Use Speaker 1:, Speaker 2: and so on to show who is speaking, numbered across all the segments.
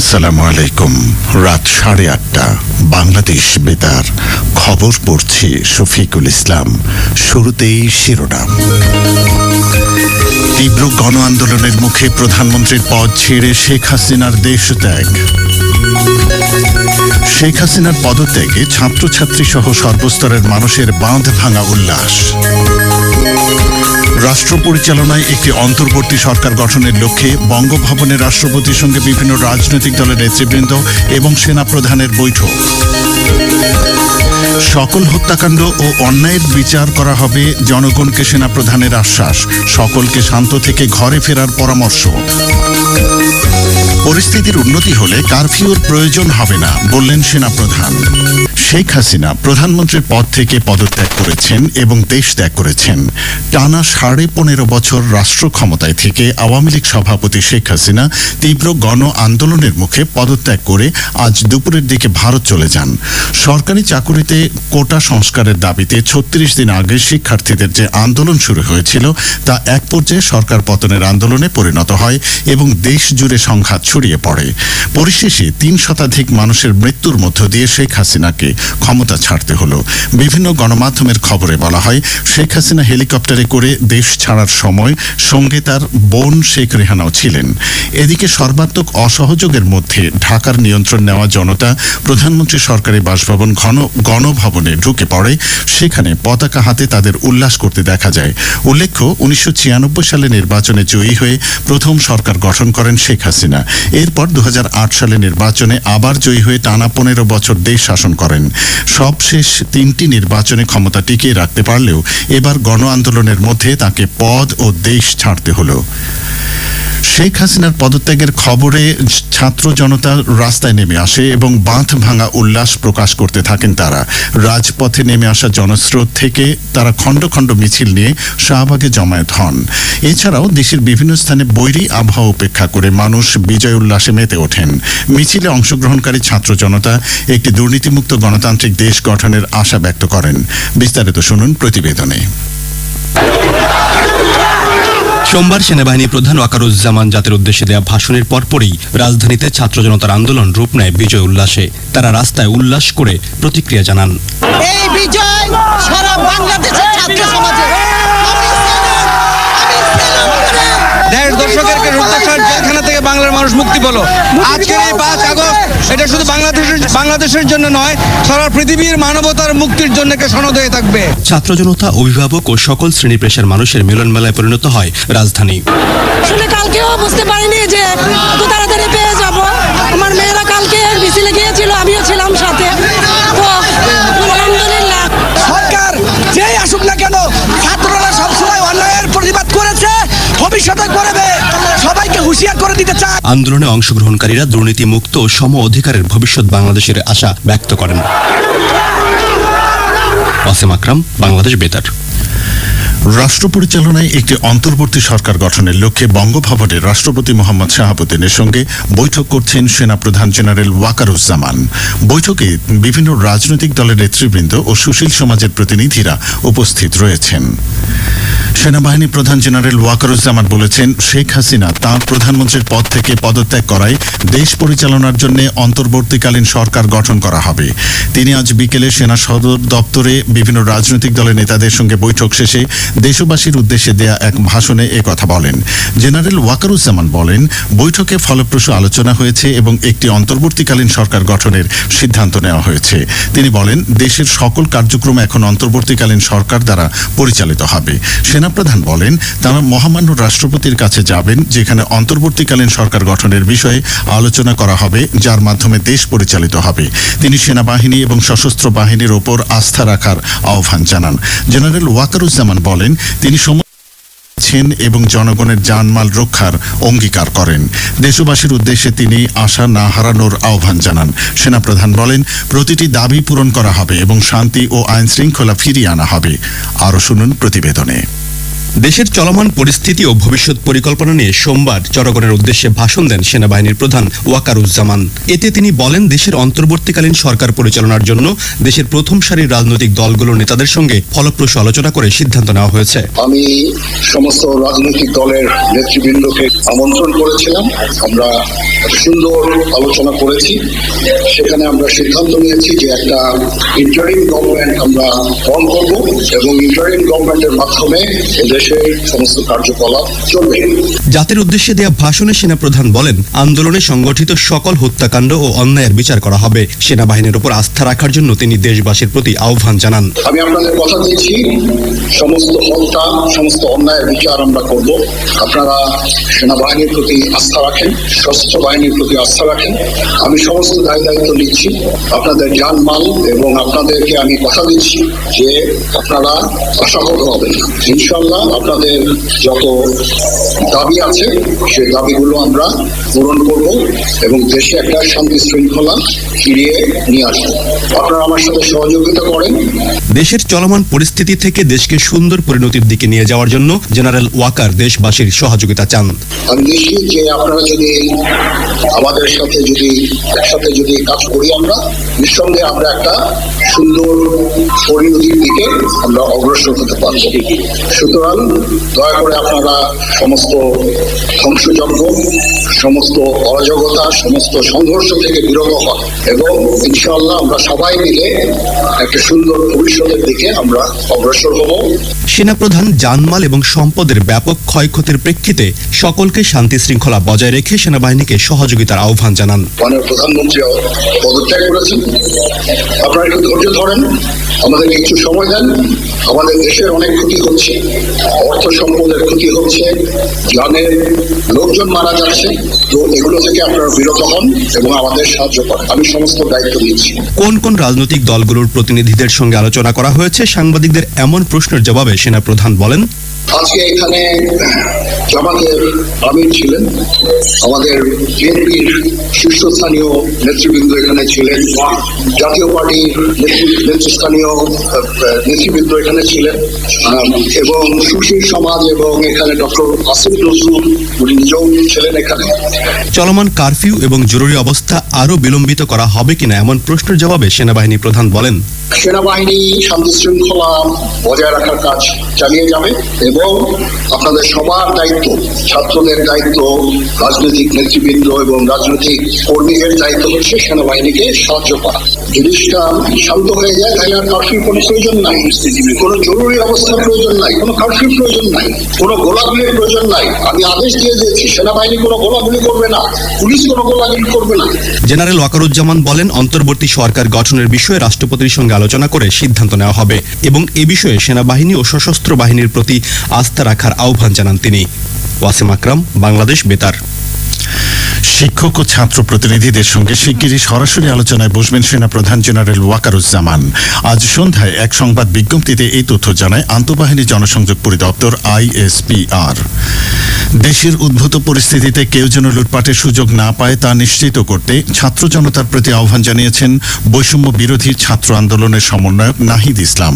Speaker 1: আসসালামু আলাইকুম। রাত সাড়ে আটটা। বাংলাদেশ বেতার। খবর পড়ছি শফিকুল ইসলাম। শুরুতেই শিরোনাম। তীব্র গণ আন্দোলনের মুখে প্রধানমন্ত্রীর পদ ছেড়ে শেখ হাসিনার দেশ ত্যাগ। শেখ হাসিনার পদত্যাগে ছাত্রছাত্রী সহ সর্বস্তরের মানুষের বাঁধ ভাঙা উল্লাস। রাষ্ট্র পরিচালনায় একটি অন্তর্বর্তী সরকার গঠনের লক্ষ্যে বঙ্গভবনে রাষ্ট্রপতির সঙ্গে বিভিন্ন রাজনৈতিক দলের নেতৃবৃন্দ এবং সেনাপ্রধানের বৈঠক। সকল হত্যাকাণ্ড ও অন্যায়ের বিচার করা হবে জনগণকে সেনাপ্রধানের আশ্বাস। সকলকে শান্ত থেকে ঘরে ফেরার পরামর্শ। পরিস্থিতির উন্নতি হলে কারফিউর প্রয়োজন হবে না, বললেন সেনাপ্রধান। শেখ হাসিনা প্রধানমন্ত্রীর পদ থেকে পদত্যাগ করেছেন এবং দেশ ত্যাগ করেছেন। টানা সাড়ে পনেরো বছর রাষ্ট্র ক্ষমতায় থেকে আওয়ামী লীগ সভাপতি শেখ হাসিনা তীব্র গণ আন্দোলনের মুখে পদত্যাগ করে আজ দুপুরের দিকে ভারত চলে যান। সরকারি চাকুরিতে কোটা সংস্কারের দাবিতে ছত্রিশ দিন আগে শিক্ষার্থীদের যে আন্দোলন শুরু হয়েছিল, তা এক পর্যায়ে সরকার পতনের আন্দোলনে পরিণত হয় এবং দেশ জুড়ে সংঘাত ছড়িয়ে পড়ে। পরিশেষে তিন শতাধিক মানুষের মৃত্যুর মধ্য দিয়ে শেখ হাসিনাকে ক্ষমতা ছাড়তে হলো। বিভিন্ন গণমাধ্যমের খবরে বলা হয়, শেখ হাসিনা হেলিকপ্টারে করে দেশ ছাড়ার সময় সঙ্গে তার বোন শেখ রেহানাও ছিলেন। এদিকে সর্বাত্মক অসহযোগের মধ্যে ঢাকার নিয়ন্ত্রণ নেওয়া জনতা প্রধানমন্ত্রী সরকারি বাসভবন ঘন, গণভবনে ঢুকে পড়ে। সেখানে পতাকা হাতে তাদের উল্লাস করতে দেখা যায়। উল্লেখ্য, উনিশশো ছিয়ানব্বই সালে নির্বাচনে জয়ী হয়ে প্রথম সরকার গঠন করেন শেখ হাসিনা। এরপর দু হাজার আট সালে নির্বাচনে আবার জয়ী হয়ে টানা পনেরো বছর দেশ শাসন করেন। সবশেষ তিনটি নির্বাচনে ক্ষমতা টিকিয়ে রাখতে পারলেও এবার গণ আন্দোলনের মধ্যে তাকে পদ ও দেশ ছাড়তে হলো। শেখ হাসিনার পদত্যাগের খবরে ছাত্র জনতা রাস্তায় নেমে আসে এবং বাঁধ ভাঙা উল্লাস প্রকাশ করতে থাকেন তারা। রাজপথে নেমে আসা জনস্রোত থেকে তারা খণ্ড খণ্ড মিছিল নিয়ে শাহবাগে জমায়েত হন। এছাড়াও দেশের বিভিন্ন স্থানে বৈরী আবহাওয়া উপেক্ষা করে মানুষ বিজয় উল্লাসে মেতে ওঠেন। মিছিলে অংশগ্রহণকারী ছাত্র জনতা একটি দুর্নীতিমুক্ত গণতান্ত্রিক দেশ গঠনের আশা ব্যক্ত করেন। বিস্তারিত শুনুন প্রতিবেদনে।
Speaker 2: সোমবার সেনাবাহিনী প্রধান ওয়াকারুজ্জামান জাতির উদ্দেশ্যে দেওয়া ভাষণের পরপরই রাজধানীতে ছাত্র জনতার আন্দোলন রূপ নেয় বিজয় উল্লাসে। তারা রাস্তায় উল্লাস করে প্রতিক্রিয়া জানান।
Speaker 3: এই বিজয় সারা বাংলাদেশের ছাত্র সমাজে। আমি সেলুট, আমি সেলুট করে
Speaker 4: দেড় দশকের রূপদাসার জেলখানা থেকে বাংলার মানুষ মুক্তি পেল। আজকের এই পাঁচ আগস্ট এটা শুধু বাংলাদেশের বাংলাদেশের জন্য নয় সারা পৃথিবীর মানবতার মুক্তির জন্য কে সনদ হয়ে থাকবে।
Speaker 2: ছাত্র জনতা অভিভাবক ও সকল শ্রেণি পেশার মানুষের মিলন মেলায় পরিণত হয় রাজধানী।
Speaker 5: শুনে কালকেও বুঝতে পারিনি যে
Speaker 2: আন্দোলনে অংশগ্রহণকারীরা দুর্নীতি মুক্ত ও সম অধিকারের ভবিষ্যৎ বাংলাদেশের আশা ব্যক্ত করেন। ওয়াসিম আকরাম, বাংলাদেশ বেতার।
Speaker 1: রাষ্ট্র পরিচালনায় একটি অন্তর্বর্তী সরকার গঠনের লক্ষ্যে বঙ্গভবনে রাষ্ট্রপতি মোহাম্মদ শাহাবুদ্দিনের সঙ্গে বৈঠক করছেন সেনাপ্রধান জেনারেল ওয়াকারুজ্জামান। বৈঠকে বিভিন্ন রাজনৈতিক দলের নেতৃবৃন্দ ও সুশীল সমাজের প্রতিনিধিরা উপস্থিত রয়েছেন। সেনাবাহিনী প্রধান জেনারেল ওয়াকারুজ্জামান বলেছেন, শেখ হাসিনা তাঁর প্রধানমন্ত্রীর পদ থেকে পদত্যাগ করায় দেশ পরিচালনার জন্য অন্তর্বর্তীকালীন সরকার গঠন করা হবে। তিনি আজ বিকেলে সেনা সদর দপ্তরে বিভিন্ন রাজনৈতিক দলের নেতাদের সঙ্গে বৈঠক শেষে দেশবাসীর উদ্দেশ্যে দেয়া এক ভাষণে কথা বলেন। জেনারেল ওয়াকারুজ্জামান বলেন, বৈঠকে ফলপ্রসূ আলোচনা হয়েছে এবং একটি অন্তর্বর্তীকালীন সরকার গঠনের সিদ্ধান্ত নেওয়া হয়েছে। তিনি বলেন, দেশের সকল কার্যক্রম এখন অন্তর্বর্তীকালীন সরকার দ্বারা পরিচালিত হবে। সেনাপ্রধান বলেন, তারা মহামান্য রাষ্ট্রপতির কাছে যাবেন, যেখানে অন্তর্বর্তীকালীন সরকার গঠনের বিষয়ে আলোচনা করা হবে, যার মাধ্যমে দেশ পরিচালিত হবে। তিনি সেনাবাহিনী এবং সশস্ত্র বাহিনীর ওপর আস্থা রাখার আহ্বান জানান। জেনারেল ওয়াকারুজ্জামান বলেন তিনি সময় এবং জনগণের জানমাল রক্ষার অঙ্গীকার করেন। দেশবাসীর উদ্দেশ্যে তিনি আশা না হারানোর আহ্বান জানান। সেনাপ্রধান বলেন, প্রতিটি দাবি পূরণ করা হবে এবং শান্তি ও আইন শৃঙ্খলা ফিরিয়ে আনা হবে। আরও শুনুন প্রতিবেদনে।
Speaker 2: দেশের চলমান পরিস্থিতি ও ভবিষ্যৎ পরিকল্পনা নিয়ে সোমবার জনগণের উদ্দেশ্যে ভাষণ দেন সেনাবাহিনীর প্রধান ওয়াকারুজ্জামান। এতে তিনি বলেন, দেশের অন্তর্বর্তীকালীন সরকার পরিচালনার জন্য দেশের প্রথম সারির রাজনৈতিক দলগুলোর নেতাদের সঙ্গে ফলপ্রসূ আলোচনা করে সিদ্ধান্ত নেওয়া হয়েছে।
Speaker 6: আমি সমস্ত রাজনৈতিক দলের নেতৃবৃন্দকে আমন্ত্রণ করেছিলাম। আমরা সুন্দর আলোচনা করেছি। সেখানে আমরা সিদ্ধান্ত নিয়েছি যে একটা ইন্টারিম গভর্নমেন্ট আমরা ফর্ম করব এবং ইন্টারিম গভর্নমেন্টের মাধ্যমে সমস্ত কার্যকলাপ চলবে।
Speaker 2: জাতির উদ্দেশ্যে দেয়া ভাষণে সেনাপ্রধান বলেন আন্দোলনে সংগঠিত সকল হত্যাকাণ্ড ও অন্যায়ের বিচার করা হবে। সেনাবাহিনীর উপর আস্থা রাখার জন্য তিনি দেশবাসীর প্রতি আহ্বান জানান।
Speaker 6: আমি আপনাদের কথা দিচ্ছি সমস্ত হত্যা সমস্ত অন্যায়ের বিচার আমরা করব। আপনারা সেনাবাহিনীর প্রতি আস্থা রাখেন সশস্ত্র বাহিনীর প্রতি আস্থা রাখেন। আমি সমস্ত দায় দায়িত্ব নিচ্ছি আপনাদের যান মাল এবং আপনাদেরকে আমি কথা দিচ্ছি যে আপনারা আশাহত হবেন। ইনশাল্লাহ আপনাদের যত দাবি আছে সেই দাবিগুলো আমরা পূরণ করব এবং দেশে একটা শান্তি শৃঙ্খলা ফিরিয়ে নিয়ে আসব। আপনারা আমার সাথে সহযোগিতা করেন।
Speaker 2: দেশের চলমান পরিস্থিতি থেকে দেশকে সুন্দর পরিণতির দিকে নিয়ে যাওয়ার জন্য জেনারেল ওয়াকার দেশবাসীর সহযোগিতা চান।
Speaker 6: আমি নিশ্চিত যে আপনারা যদি আমাদের সাথে যদি একসাথে যদি কাজ করি আমরা নিঃসন্দেহে আমরা একটা সুন্দর পরিণতির দিকে আমরা অগ্রসর হতে পারব। সুতরাং দয়া করে আপনারা সমস্ত ধ্বংসযজ্ঞ সমস্ত অরাজকতা সমস্ত সংঘর্ষ থেকে বিরত হন এবং ইনশাআল্লাহ আমরা সবাই মিলে একটা সুন্দর ভবিষ্যতের দিকে আমরা অগ্রসর হব।
Speaker 2: সেনাপ্রধান জানমাল এবং সম্পদের ব্যাপক ক্ষয়ক্ষতির প্রেক্ষিতে সকলকে শান্তি শৃঙ্খলা বজায় রেখে সেনাবাহিনীকে সহযোগিতার আহ্বান জানান।
Speaker 6: মাননীয় প্রধানমন্ত্রী পদত্যাগ করেছেন। আপনারা একটু ধৈর্য ধরেন আমাদের কিছু সময় দেন। আমাদের দেশের অনেক ক্ষতি হচ্ছে। অর্থ সম্পদের ক্ষতি হচ্ছে গ্রামের লোকজন মারা যাচ্ছে, তো এগুলো থেকে আপনারা বিরত হন এবং আমাদের সাহায্য করেন। আমি সমস্ত দায়িত্ব নিচ্ছি।
Speaker 2: কোন কোন রাজনৈতিক দলগুলোর প্রতিনিধিদের সঙ্গে আলোচনা করা হয়েছে? সাংবাদিকদের এমন প্রশ্নের জবাবে সেনা প্রধান বলেন
Speaker 6: আজকে এখানে জামাতের আমির ছিলেন। আমাদের বিএনপির শীর্ষস্থানীয় নেতৃবৃন্দ এখানে ছিলেন। জাতীয় পার্টির নেতৃস্থানীয় নেতৃবৃন্দ এখানে ছিলেন। এবং সুশীল সমাজ এবং এখানে ডক্টর আসিফ নজরুল উনি নিজেও ছিলেন এখানে।
Speaker 2: চলমান কারফিউ এবং জরুরি অবস্থা আরও বিলম্বিত করা হবে কিনা এমন প্রশ্নের জবাবে সেনাবাহিনী প্রধান বলেন
Speaker 6: সেনাবাহিনী, শান্তি শৃঙ্খলা বজায় রাখার কাজ চালিয়ে যাবে এবং আপনাদের সবার দায়িত্ব, ছাত্রদের দায়িত্ব, রাজনৈতিক নেতৃবৃন্দ এবং রাজনৈতিক কর্মীদের দায়িত্ব হচ্ছে সেনাবাহিনীকে সাহায্য করা। জিনিসটা শান্ত হয়ে যায়, তাহলে আর কারফিউ কোনো প্রয়োজন নাই। কোনো জরুরি অবস্থার প্রয়োজন নাই, কোনো কারফিউ প্রয়োজন নাই, কোনো গোলাগুলির প্রয়োজন নাই। আমি আদেশ দিয়ে দিয়েছি, সেনাবাহিনী কোনো গোলাগুলি করবে না, পুলিশ কোনো গোলাগুলি করবে না।
Speaker 2: জেনারেল ওয়াকারুজ্জামান বলেন, অন্তর্বর্তী সরকার গঠনের বিষয়ে রাষ্ট্রপতির সঙ্গে আলোচনা করে সিদ্ধান্ত নেওয়া হবে এবং এ বিষয়ে সেনাবাহিনী ও সশস্ত্র বাহিনীর প্রতি আস্থা রাখার আহ্বান জানান তিনি। ওয়াসিম আকরাম, বাংলাদেশ, বেতার।
Speaker 1: শিক্ষক ও ছাত্র প্রতিনিধিদের সঙ্গে শিগগিরই সরাসরি আলোচনায় বসবেন সেনাপ্রধান জেনারেল ওয়াকারুজ্জামান। আজ সন্ধ্যায় এক সংবাদ বিজ্ঞপ্তিতে এই তথ্য জানায় আন্তঃবাহিনী জনসংযোগ পরিদপ্তর আইএসপিআর। দেশের উদ্ভূত পরিস্থিতিতে কেউ যেন লুটপাটের সুযোগ না পায় তা নিশ্চিত করতে ছাত্র জনতার প্রতি আহ্বান জানিয়েছেন বৈষম্য বিরোধী ছাত্র আন্দোলনের সমন্বয়ক নাহিদ ইসলাম।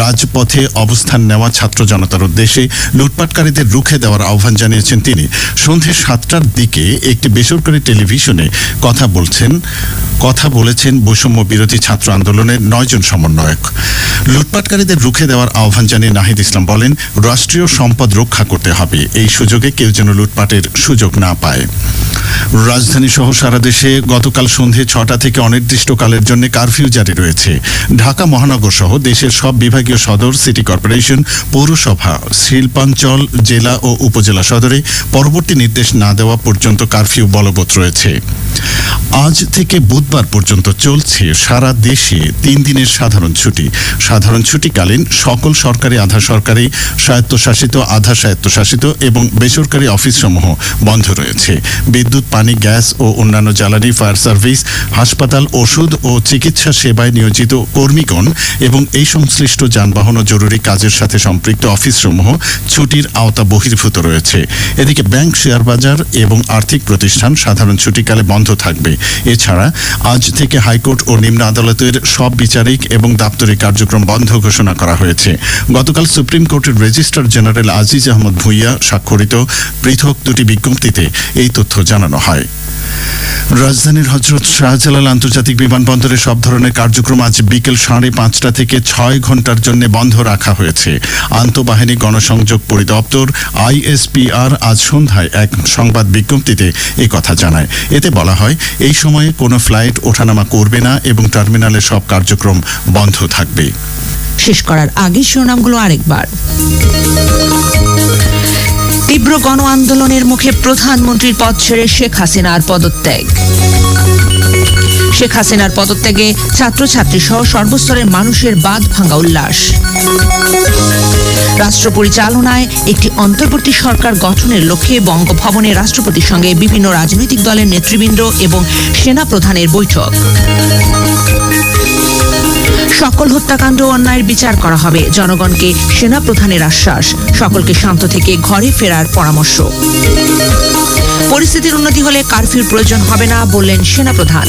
Speaker 1: রাজপথে অবস্থান নেওয়া ছাত্র জনতার উদ্দেশ্যে লুটপাটকারীদের রুখে দেওয়ার আহ্বান জানিয়েছেন তিনি। সন্ধে সাতটার দিকে একটি বেসরকারি টেলিভিশনে কথা বলছেন, কথা বলেছেন বৈষম্য বিরোধী ছাত্র আন্দোলনের নয়জন সমন্বয়ক। লুটপাটকারীদের রুখে দেওয়ার আহ্বান জানিয়ে নাহিদ ইসলাম বলেন, রাষ্ট্রীয় সম্পদ রক্ষা করতে হবে। এই সুযোগে কেউ যেন লুটপাটের সুযোগ না পায়। রাজধানী সহ সারা দেশে গতকাল সন্ধে ছটা থেকে অনির্দিষ্টকালের জন্য কারফিউ জারি রয়েছে। ঢাকা মহানগর সহ দেশের সব বিভাগীয় সদর, সিটি কর্পোরেশন, পৌরসভা, শিল্পাঞ্চল, জেলা ও উপজেলা সদরে পরবর্তী নির্দেশ না দেওয়া পর্যন্ত কারফিউ বলবৎ রয়েছে। আজ থেকে বুধবার পর্যন্ত চলছে সারা দেশে তিন দিনের সাধারণ ছুটি। সাধারণ ছুটিকালীন সকল সরকারি, আধা সরকারি, স্বায়ত্তশাসিত, আধা স্বায়ত্তশাসিত এবং বেসরকারি অফিসসমূহ বন্ধ রয়েছে। বিদ্যুৎ, পানি, গ্যাস ও অন্যান্য জ্বালানি, ফায়ার সার্ভিস, হাসপাতাল, ওষুধ ও চিকিৎসা সেবায় নিয়োজিত কর্মীগণ এবং এই সংশ্লিষ্ট যানবাহন ও জরুরি কাজের সাথে সম্পৃক্ত অফিসসমূহ ছুটির আওতা বহির্ভূত রয়েছে। এদিকে ব্যাংক শেয়ার বাজার এবং আর্থিক প্রতিষ্ঠান সাধারণ ছুটিকালে বন্ধ থাকবে। এছাড়া আজ থেকে হাইকোর্ট ও নিম্ন আদালতের সব বিচারিক এবং দাপ্তরিক কার্যক্রম বন্ধ ঘোষণা করা হয়েছে। গতকাল সুপ্রিম কোর্টের রেজিস্ট্রার জেনারেল আজিজ আহমদ ভুইয়া স্বাক্ষরিত পৃথক দুটি বিজ্ঞপ্তিতে এই তথ্য জানানো হয়। রাজধানীর হজরত শাহজালাল আন্তর্জাতিক বিমানবন্দরে সব ধরনের কার্যক্রম আজ বিকেল সাড়ে পাঁচটা থেকে ছয় ঘণ্টার জন্য বন্ধ রাখা হয়েছে। আন্তঃবাহিনী গণসংযোগ পরিদপ্তর আইএসপিআর আজ সন্ধ্যায় এক সংবাদ বিজ্ঞপ্তিতে এই কথা জানায়। এতে বলা হয়, এই সময়ে কোনো ফ্লাইট ওঠানামা করবে না এবং টার্মিনালের সব কার্যক্রম বন্ধ থাকবে।
Speaker 7: শেষ করার আগে শিরোনামগুলো আরেকবার। তীব্র গণ আন্দোলনের মুখে প্রধানমন্ত্রীর পদ ছেড়ে শেখ হাসিনার পদত্যাগ। শেখ হাসিনার পদত্যাগে ছাত্রছাত্রী সহ সর্বস্তরের মানুষের বাদ ভাঙা উল্লাস। রাষ্ট্র পরিচালনায় একটি অন্তর্বর্তী সরকার গঠনের লক্ষ্যে বঙ্গভবনে রাষ্ট্রপতির সঙ্গে বিভিন্ন রাজনৈতিক দলের নেতৃবৃন্দ এবং সেনা প্রধানের বৈঠক। সকল হত্যাকাণ্ড অন্যায়ের বিচার করা হবে। জনগণকে সেনা প্রধানের আশ্বাস। সকলকে শান্ত থেকে ঘরে ফেরার পরামর্শ। পরিস্থিতির উন্নতি হলে কারফিউর প্রয়োজন হবে না, বললেন সেনা প্রধান।